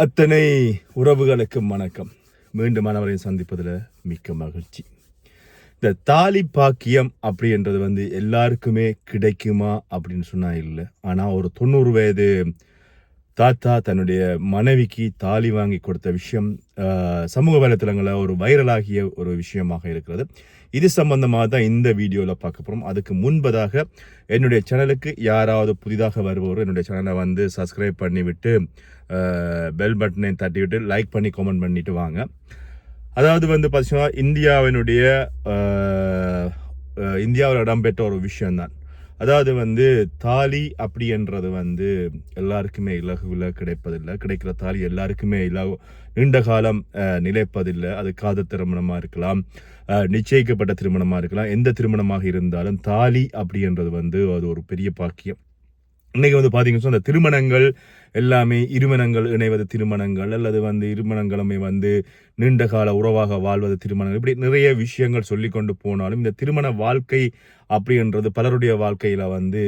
அத்தனை உறவுகளுக்கும் வணக்கம். மீண்டும் மனவரை சந்திப்பதில் மிக்க மகிழ்ச்சி. இந்த தாலி பாக்கியம் அப்படின்றது வந்து எல்லாருக்குமே கிடைக்குமா அப்படின்னு சொன்னால் இல்லை. ஆனால் ஒரு தொண்ணூறு வயது தாத்தா தன்னுடைய மனைவிக்கு தாலி வாங்கி கொடுத்த விஷயம் சமூக வலைத்தளங்களில் ஒரு வைரலாகிய ஒரு விஷயமாக இருக்கிறது. இது சம்பந்தமாக தான் இந்த வீடியோவில் பார்க்க போகிறோம் அதுக்கு முன்பதாக என்னுடைய சேனலுக்கு யாராவது புதிதாக வருபவர் என்னுடைய சேனலை வந்து சப்ஸ்கிரைப் பண்ணிவிட்டு பெல் பட்டனை தட்டிவிட்டு லைக் பண்ணி கமெண்ட் பண்ணிட்டு வாங்க. அதாவது வந்து பார்த்தீங்கன்னா இந்தியாவினுடைய இந்தியாவில் இடம்பெற்ற ஒரு விஷயம்தான். அதாவது வந்து தாலி அப்படின்றது வந்து எல்லாருக்குமே இலகுவில் கிடைப்பதில்லை. கிடைக்கிற தாலி எல்லாருக்குமே இலகு நீண்ட காலம் நிலைப்பதில்லை. அது காதல் திருமணமாக இருக்கலாம் நிச்சயிக்கப்பட்ட திருமணமாக இருக்கலாம். எந்த திருமணமாக இருந்தாலும் தாலி அப்படின்றது வந்து அது ஒரு பெரிய பாக்கியம். இன்றைக்கி வந்து பார்த்தீங்கன்னா சொன்னா, அந்த திருமணங்கள் எல்லாமே இருமணங்கள் இணைவது திருமணங்கள் அல்லது வந்து இருமணங்களுமே வந்து நீண்ட கால உறவாக வாழ்வது திருமணங்கள். இப்படி நிறைய விஷயங்கள் சொல்லி கொண்டு போனாலும் இந்த திருமண வாழ்க்கை அப்படின்றது பலருடைய வாழ்க்கையில் வந்து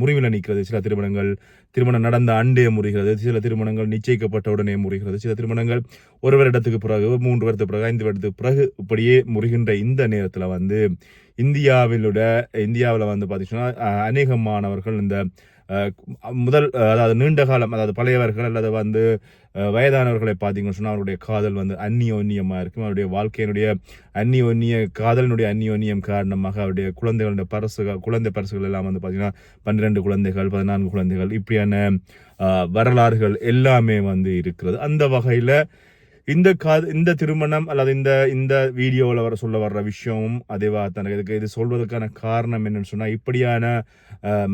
முறிவில் நிற்கிறது. சில திருமணங்கள் திருமணம் நடந்த அண்டே முறிகிறது சில திருமணங்கள் நிச்சயிக்கப்பட்ட உடனே முறிகிறது சில திருமணங்கள் ஒரு வருடத்துக்கு பிறகு மூன்று வருடத்துக்கு பிறகு ஐந்து வருடத்துக்கு பிறகு இப்படியே முறிகின்ற இந்த நேரத்தில் வந்து இந்தியாவிலுட இந்தியாவில் வந்து பார்த்தீங்கன்னா அநேகமானவர்கள் அநேக மாணவர்கள் இந்த முதல் அதாவது நீண்ட காலம் அதாவது பழையவர்கள் அல்லது வந்து வயதானவர்களை பார்த்தீங்கன்னு சொன்னால் அவருடைய காதல் வந்து அந்நியோன்யமாக இருக்கும். அவருடைய வாழ்க்கையினுடைய அந்நியோன்ய காதலினுடைய அந்நியோன்யம் காரணமாக அவருடைய குழந்தைகளுடைய பரசுகள் குழந்தை பரிசுகள் எல்லாம் வந்து பார்த்திங்கன்னா பன்னிரெண்டு குழந்தைகள் பதினான்கு குழந்தைகள் இப்படியான வரலாறுகள் எல்லாமே வந்து இருக்கிறது. அந்த வகையில் இந்த கா இந்த திருமணம் அல்லது இந்த இந்த வீடியோவில் வர சொல்ல வர்ற விஷயமும் அதேவா தனக்கு இதுக்கு இது சொல்வதற்கான காரணம் என்னன்னு சொன்னால் இப்படியான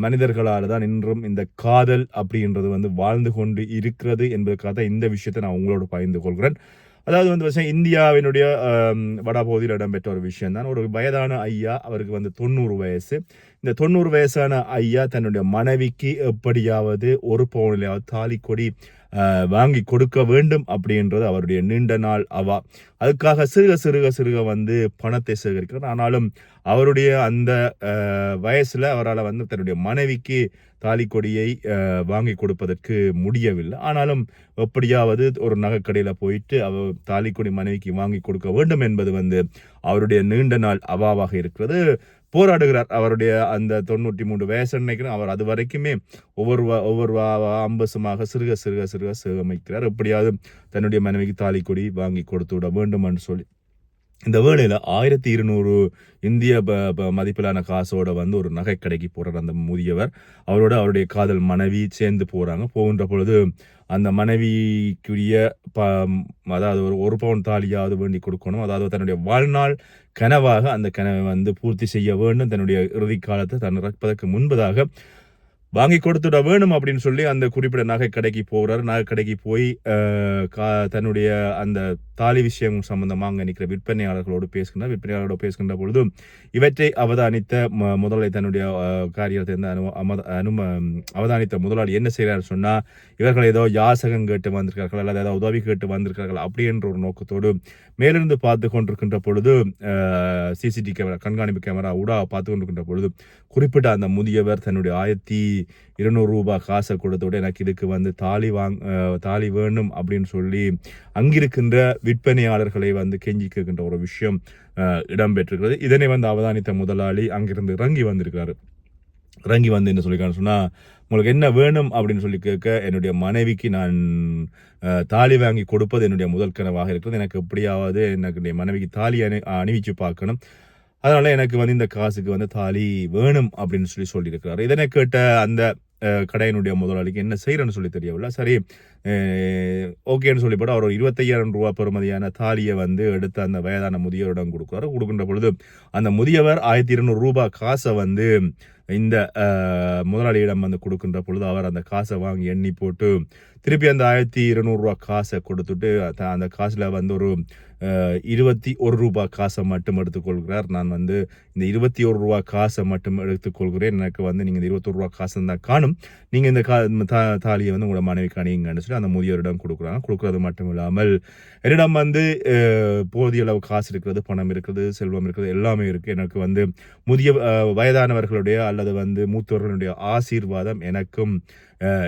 மனிதர்களால் தான் இன்றும் இந்த காதல் அப்படின்றது வந்து வாழ்ந்து கொண்டு இருக்கிறது என்பதற்காக தான் இந்த விஷயத்தை நான் உங்களோட பகிர்ந்து கொள்கிறேன். அதாவது வந்து பார்த்தீங்கன்னா இந்தியாவினுடைய வடபகுதியில் இடம்பெற்ற ஒரு விஷயம் தான். ஒரு வயதான ஐயா அவருக்கு வந்து தொண்ணூறு வயசு. இந்த தொண்ணூறு வயசான ஐயா தன்னுடைய மனைவிக்கு எப்படியாவது ஒரு பவுனிலாவது தாலி கொடி வாங்கி கொடுக்க வேண்டும் அப்படின்றது அவருடைய நீண்ட நாள் அவா. அதுக்காக சிறுக சிறுக சிறுக வந்து பணத்தை சேகரிக்கிறார். ஆனாலும் அவருடைய அந்த வயசில் அவரால் வந்து தன்னுடைய மனைவிக்கு தாலி கொடியை வாங்கி கொடுப்பதற்கு முடியவில்லை. ஆனாலும் எப்படியாவது ஒரு நகைக்கடையில் போயிட்டு அவ தாலிக்கொடி மனைவிக்கு வாங்கி கொடுக்க வேண்டும் என்பது வந்து அவருடைய நீண்ட நாள் அவாவாக இருக்கிறது. போராடுகிறார் அவருடைய அந்த தொண்ணூற்றி மூன்று வயசு நினைக்கிறேன் அவர் அது வரைக்குமே ஒவ்வொரு வா- ஒவ்வொரு வா- வா- அம்பசமாக சிறுக சிறுக சிறுக சேமிக்கிறார் எப்படியாவது தன்னுடைய மனைவிக்கு தாலிக்கொடி வாங்கி கொடுத்து விட வேண்டும் என்று சொல்லி இந்த வேளையில் ஆயிரத்தி இருநூறு இந்திய ப- ப- மதிப்பிலான காசோட வந்து ஒரு நகை கடைக்கு போகிறார் அந்த முதியவர். அவரோட அவருடைய காதல் மனைவி சேர்ந்து போகிறாங்க போகின்ற பொழுது அந்த மனைவிக்குரிய ப அதாவது ஒரு ஒரு பவுன் தாலியாவது வேண்டி கொடுக்கணும். அதாவது தன்னுடைய வாழ்நாள் கனவாக அந்த கனவை வந்து பூர்த்தி செய்ய வேண்டும். தன்னுடைய இறுதி காலத்தை தன் இறப்பதற்கு முன்பதாக வாங்கி கொடுத்துட வேணும் அப்படின்னு சொல்லி அந்த குறிப்பிட்ட நகை கடைக்கு போகிறார் நகை கடைக்கு போய் கா- தன்னுடைய அந்த தாலி விஷயம் சம்பந்தமாக அங்கே நிற்கிற விற்பனையாளர்களோடு பேசுகின்றார் விற்பனையாளரோடு பேசுகின்ற பொழுது இவற்றை அவதானித்த ம- முதலாளி தன்னுடைய காரியத்தை அனு அமத அனும அவதானித்த முதலாளி என்ன செய்கிறார் சொன்னால் இவர்கள் ஏதோ யாசகம் கேட்டு வந்திருக்கார்கள் அல்லது ஏதோ உதவி கேட்டு வந்திருக்கார்கள் அப்படின்ற ஒரு நோக்கத்தோடு மேலிருந்து பார்த்து கொண்டிருக்கின்ற பொழுது சிசிடி கேமரா கண்காணிப்பு கேமரா ஊடாக பார்த்து கொண்டிருக்கின்ற பொழுது குறிப்பிட்ட அந்த முதியவர் தன்னுடைய ஆயிரத்தி இருநூறு ரூபாய் காசை கொடுத்தோட எனக்கு இதுக்கு வந்து தாலி வாங் தாலி வேணும் அப்படின்னு சொல்லி அங்கிருக்கின்ற விற்பனையாளர்களை வந்து கெஞ்சி கேட்கின்ற ஒரு விஷயம் இடம்பெற்றிருக்கிறது. இதனை வந்து அவதானித்த முதலாளி அங்கிருந்து இறங்கி வந்திருக்கிறாரு. இறங்கி வந்து என்ன சொல்லியிருக்கான்னு சொன்னால் உங்களுக்கு என்ன வேணும்? அப்படின்னு சொல்லி கேட்க என்னுடைய மனைவிக்கு நான் தாலி வாங்கி கொடுப்பது என்னுடைய முதல் கனவாக இருக்கிறது. எனக்கு எப்படியாவது எனக்கு என்னுடைய மனைவிக்கு தாலி அணி அணிவிச்சு பார்க்கணும். அதனால் எனக்கு வந்து இந்த காசுக்கு வந்து தாலி வேணும் அப்படின்னு சொல்லி சொல்லியிருக்கிறாரு. இதனை கேட்ட அந்த கடையினுடைய முதலாளிக்கு என்ன செய்யறேன்னு சொல்லி தெரியவில்லை. சரி ஓகேன்னு சொல்லி போட்டு அவர் ஒரு இருபத்தையாயிரம் ரூபா பெறுமதியான தாலியை வந்து எடுத்து அந்த வயதான முதியவரிடம் கொடுக்குறாரு. கொடுக்கின்ற பொழுது அந்த முதியவர் ஆயிரத்தி இருநூறு ரூபாய் காசை வந்து இந்த முதலாளியிடம் வந்து கொடுக்கின்ற பொழுது அவர் அந்த காசை வாங்கி எண்ணி போட்டு திருப்பி அந்த ஆயிரத்தி இருநூறுரூவா காசை கொடுத்துட்டு அந்த காசில் வந்து ஒரு இருபத்தி ஒரு ரூபா காசை மட்டும் எடுத்துக்கொள்கிறார். நான் வந்து இந்த இருபத்தி ஒரு ரூபா காசை மட்டும் எடுத்துக்கொள்கிறேன். எனக்கு வந்து நீங்கள் இந்த இருபத்தொரு ரூபா காசு தான் காணும். நீங்கள் இந்த கா தா தாலியை வந்து உங்களோட மனைவிக்கு அணியுங்கன்னு சொல்லி அந்த முதியோரிடம் கொடுக்குறாங்க. கொடுக்குறது மட்டும் இல்லாமல் என்னிடம் வந்து போதிய அளவு காசு இருக்கிறது பணம் இருக்கிறது செல்வம் இருக்கிறது எல்லாமே இருக்குது எனக்கு வந்து முதிய வயதானவர்களுடைய வயதானவர்களுடைய அல்லது வந்து மூத்தவர்களுடைய ஆசீர்வாதம் எனக்கும்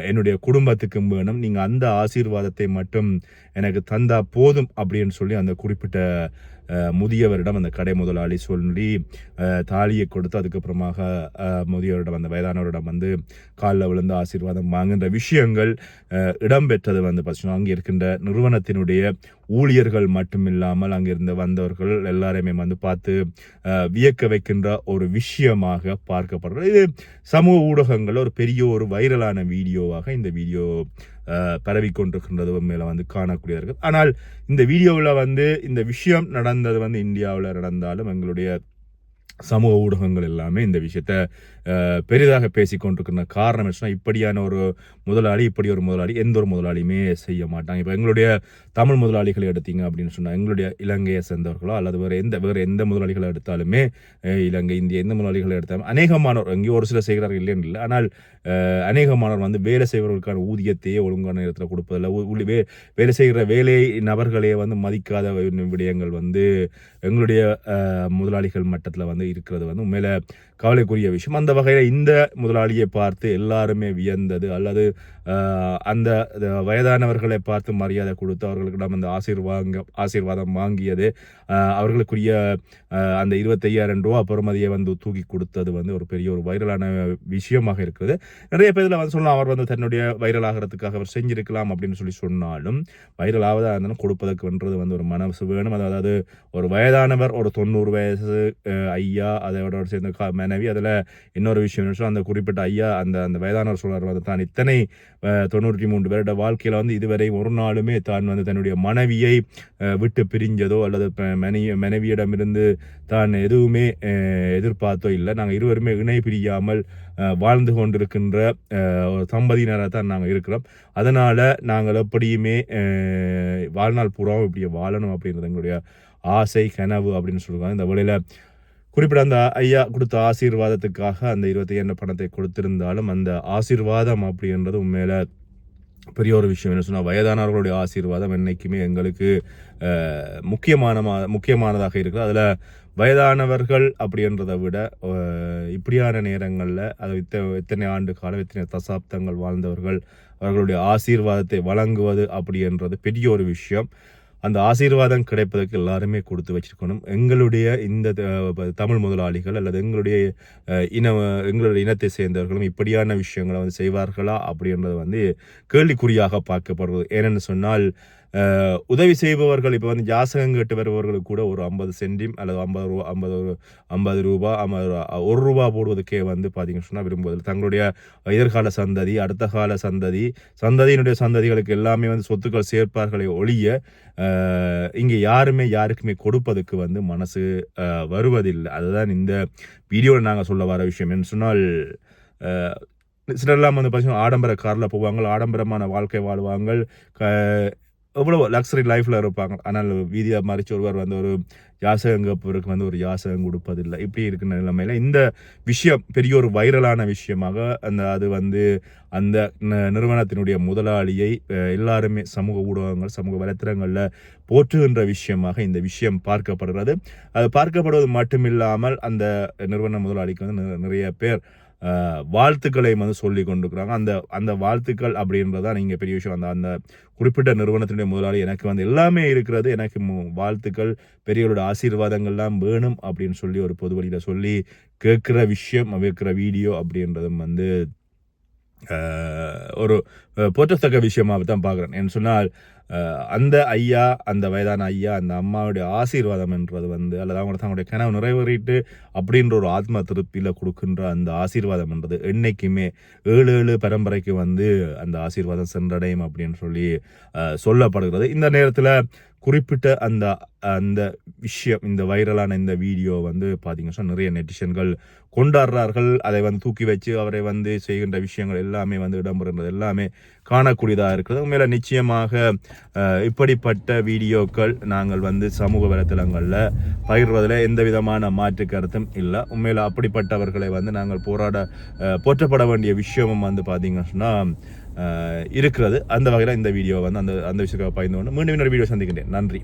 என்னுடைய குடும்பத்துக்கும் வேணும். நீங்கள் அந்த ஆசீர்வாதத்தை மட்டும் எனக்கு தந்தா போதும் அப்படின்னு சொல்லி அந்த குறிப்பிட்ட முதியவரிடம் அந்த கடை முதலாளி சொல்லி தாலியை கொடுத்து அதுக்கப்புறமாக முதியவரிடம் அந்த வயதானவரிடம் வந்து காலில் விழுந்து ஆசீர்வாதம் வாங்குகின்ற விஷயங்கள் இடம்பெற்றது வந்து பார்த்தீங்கன்னா அங்கே இருக்கின்ற நிறுவனத்தினுடைய ஊழியர்கள் மட்டும் இல்லாமல் அங்கிருந்து வந்தவர்கள் எல்லாரையுமே வந்து பார்த்து வியக்க வைக்கின்ற ஒரு விஷயமாக பார்க்கப்படுறது இது சமூக ஊடகங்கள் ஒரு பெரிய ஒரு வைரலான வீடியோவாக இந்த வீடியோ பரவிக்கொண்டிருக்கின்றது மேலே வந்து காணக்கூடியவர்கள். ஆனால் இந்த வீடியோவில் வந்து இந்த விஷயம் நடந்தது வந்து இந்தியாவில் நடந்தாலும் எங்களுடைய சமூக ஊடகங்கள் எல்லாமே இந்த விஷயத்த பெரிதாக பேசிக்கொண்டிருக்கிற காரணம் என்ன இப்படியான ஒரு முதலாளி இப்படி ஒரு முதலாளி எந்த ஒரு முதலாளியுமே செய்ய மாட்டாங்க. இப்போ எங்களுடைய தமிழ் முதலாளிகளை எடுத்தீங்க அப்படின்னு சொன்னால் எங்களுடைய இலங்கையை சேர்ந்தவர்களோ அல்லது வேறு எந்த வேறு எந்த முதலாளிகளை எடுத்தாலுமே இலங்கை இந்திய எந்த முதலாளிகளை எடுத்தாலும் அநேகமானோர் எங்கேயோ ஒரு சில செய்கிறார்கள் இல்லைன்னு இல்லை ஆனால் அஹ், அநேகமானோர் வந்து வேலை செய்வர்களுக்கான ஊதியத்தையே ஒழுங்கான நேரத்தில் கொடுப்பதில்லை. வே- வேலை செய்கிற வேலை நபர்களே வந்து மதிக்காத விடயங்கள் வந்து எங்களுடைய முதலாளிகள் மட்டத்தில் வந்து இருக்கிறது வந்து உண்மையில் கவலைக்குரிய விஷயம். அந்த வகையில் இந்த முதலாளியை பார்த்து எல்லாருமே வியந்தது. அல்லது அந்த வயதானவர்களை பார்த்து மரியாதை கொடுத்து அவர்களுக்கிடம் அந்த ஆசீர்வாங்க ஆசீர்வாதம் வாங்கியது. அவர்களுக்குரிய அந்த இருபத்தையாயிரம் ரூபா பெறுமதியை வந்து தூக்கி கொடுத்தது வந்து ஒரு பெரிய ஒரு வைரலான விஷயமாக இருக்குது நிறைய பேர் இதில் வந்து சொல்லலாம் அவர் வந்து தன்னுடைய வைரல் ஆகிறதுக்காக அவர் செஞ்சிருக்கலாம் அப்படின்னு சொல்லி சொன்னாலும் வைரல் ஆவதாக இருந்தாலும் கொடுப்பதற்கு வென்றது வந்து ஒரு மனசு வேணும். அதாவது ஒரு வயதானவர் ஒரு தொண்ணூறு வயசு ஐ ஐயா அதோட சேர்ந்த மனைவி. அதில் இன்னொரு விஷயம் என்ன அந்த குறிப்பிட்ட ஐயா அந்த அந்த வயதானவர் சொல்றார் வந்து தான் இத்தனை தொண்ணூற்றி மூன்று பேரோட வாழ்க்கையில் வந்து இதுவரை ஒரு நாளுமே தான் வந்து தன்னுடைய மனைவியை விட்டு பிரிஞ்சதோ அல்லது மனைவி மனைவியிடமிருந்து தான் எதுவுமே எதிர்பார்த்தோ இல்லை. நாங்கள் இருவருமே இணை பிரியாமல் வாழ்ந்து கொண்டிருக்கின்ற அஹ், ஒரு தம்பதியினராக தான் நாங்கள் இருக்கிறோம். அதனால் நாங்கள் எப்படியுமே வாழ்நாள் பூராவும் இப்படி வாழணும் அப்படின்றது எங்களுடைய ஆசை கனவு அப்படின்னு சொல்லுவாங்க. இந்த வழியில் குறிப்பிட்ட அந்த ஐயா கொடுத்த ஆசீர்வாதத்துக்காக அந்த இருபத்தி பணத்தை கொடுத்திருந்தாலும் அந்த ஆசீர்வாதம் அப்படின்றது உண்மையில பெரிய ஒரு விஷயம். என்ன சொன்னால் வயதானவர்களுடைய ஆசீர்வாதம் என்னைக்குமே எங்களுக்கு முக்கியமான முக்கியமானதாக இருக்குது. அதில் வயதானவர்கள் அப்படின்றத விட இப்படியான நேரங்களில் அது இத்த இத்தனை ஆண்டு காலம் இத்தனை தசாப்தங்கள் வாழ்ந்தவர்கள் அவர்களுடைய ஆசீர்வாதத்தை வழங்குவது அப்படின்றது பெரிய ஒரு விஷயம். அந்த ஆசீர்வாதம் கிடைப்பதற்கு எல்லாருமே கொடுத்து வச்சிருக்கணும். எங்களுடைய இந்த தமிழ் முதலாளிகள் அல்லது எங்களுடைய இன எங்களுடைய இனத்தை சேர்ந்தவர்களும் இப்படியான விஷயங்களை வந்து செய்வார்களா அப்படின்றது வந்து கேள்விக்குறியாக பார்க்கப்படுவது. ஏனென்னு சொன்னால் உதவி செய்பவர்கள் இப்போ வந்து ஜாசகம் கேட்டு வருபவர்களுக்கு கூட ஒரு ஐம்பது சென்டிம் அல்லது ஐம்பது ரூபா ஐம்பது ஐம்பது ரூபா ஐம்பது ரூபா ஒரு ரூபா போடுவதற்கே வந்து பார்த்தீங்கன்னு சொன்னால் விரும்புவதில்லை. தங்களுடைய எதிர்கால சந்ததி அடுத்த கால சந்ததி சந்ததியினுடைய சந்ததிகளுக்கு எல்லாமே வந்து சொத்துக்கள் சேர்ப்பார்களை ஒழிய இங்கே யாருமே யாருக்குமே கொடுப்பதுக்கு வந்து மனசு வருவதில்லை. அதுதான் இந்த வீடியோவில் நாங்கள் சொல்ல வர விஷயம். என்று சொன்னால் சிலர்லாம் வந்து பார்த்தீங்கன்னா ஆடம்பர காரில் போவாங்க ஆடம்பரமான வாழ்க்கை வாழ்வாங்க. க எவ்வளோ லக்ஸரி லைஃப்பில் இருப்பாங்க. ஆனால் வீதியாக மறைச்சு ஒருவர் வந்து ஒரு யாசகம் கேட்பவருக்கு வந்து ஒரு யாசகம் கொடுப்பதில்லை. இப்படி இருக்கிற நிலைமையில் இந்த விஷயம் பெரிய ஒரு வைரலான விஷயமாக அந்த அது வந்து அந்த நிறுவனத்தினுடைய முதலாளியை எல்லாருமே சமூக ஊடகங்கள் சமூக வலைத்தளங்களில் போற்றுகின்ற விஷயமாக இந்த விஷயம் பார்க்கப்படுகிறது. அது பார்க்கப்படுவது மட்டுமில்லாமல் அந்த நிறுவன முதலாளிக்கு வந்து நிறைய பேர் வாழ்த்துக்களை வந்து சொல்லி கொண்டிருக்கிறாங்க. அந்த அந்த வாழ்த்துக்கள் அப்படின்றதான் நீங்கள் பெரிய விஷயம். அந்த அந்த குறிப்பிட்ட நிறுவனத்தினுடைய முதலாளி எனக்கு வந்து எல்லாமே இருக்கிறது. எனக்கு மு- வாழ்த்துக்கள் பெரியவரோட ஆசீர்வாதங்கள்லாம் வேணும் அப்படின்னு சொல்லி ஒரு பொது வழியில் சொல்லி கேட்குற விஷயம் வைக்கிற வீடியோ அப்படின்றதும் வந்து ஒரு போற்றத்தக்க விஷயமாக தான் பார்க்குறேன். என்று சொன்னால் அந்த ஐயா அந்த வயதான ஐயா அந்த அம்மாவுடைய ஆசீர்வாதம் என்றது வந்து அல்லது அவங்க தங்களுடைய கனவு நிறைவேறிட்டு அப்படின்ற ஒரு ஆத்ம திருப்தியில் கொடுக்கின்ற அந்த ஆசீர்வாதம் என்றது என்னைக்குமே ஏழு ஏழு பரம்பரைக்கு வந்து அந்த ஆசீர்வாதம் சென்றடையும் அப்படின்னு சொல்லி சொல்லப்படுகிறது. இந்த நேரத்தில் குறிப்பிட்ட அந்த அந்த விஷயம் இந்த வைரலான இந்த வீடியோ வந்து பார்த்தீங்கன்னா நிறைய நெட்டிஷன்கள் கொண்டாடுறார்கள் அதை வந்து தூக்கி வச்சு அவரை வந்து செய்கின்ற விஷயங்கள் எல்லாமே வந்து இடம்பெறுகிறது எல்லாமே காணக்கூடியதாக இருக்கிறது. உண்மையில நிச்சயமாக இப்படிப்பட்ட வீடியோக்கள் நாங்கள் வந்து சமூக வலைத்தளங்களில் பகிர்வதில் எந்த விதமான மாற்று கருத்தும் இல்லை. உண்மையில் அப்படிப்பட்டவர்களை வந்து நாங்கள் போராட போற்றப்பட வேண்டிய விஷயமும் வந்து பார்த்தீங்கன்னா இருக்கிறது. அந்த வகையில் இந்த வீடியோ வந்து அந்த அந்த விஷயத்துக்காக பயந்து கொண்டு மீண்டும் இன்னொரு வீடியோ சந்திக்கின்றேன். நன்றி.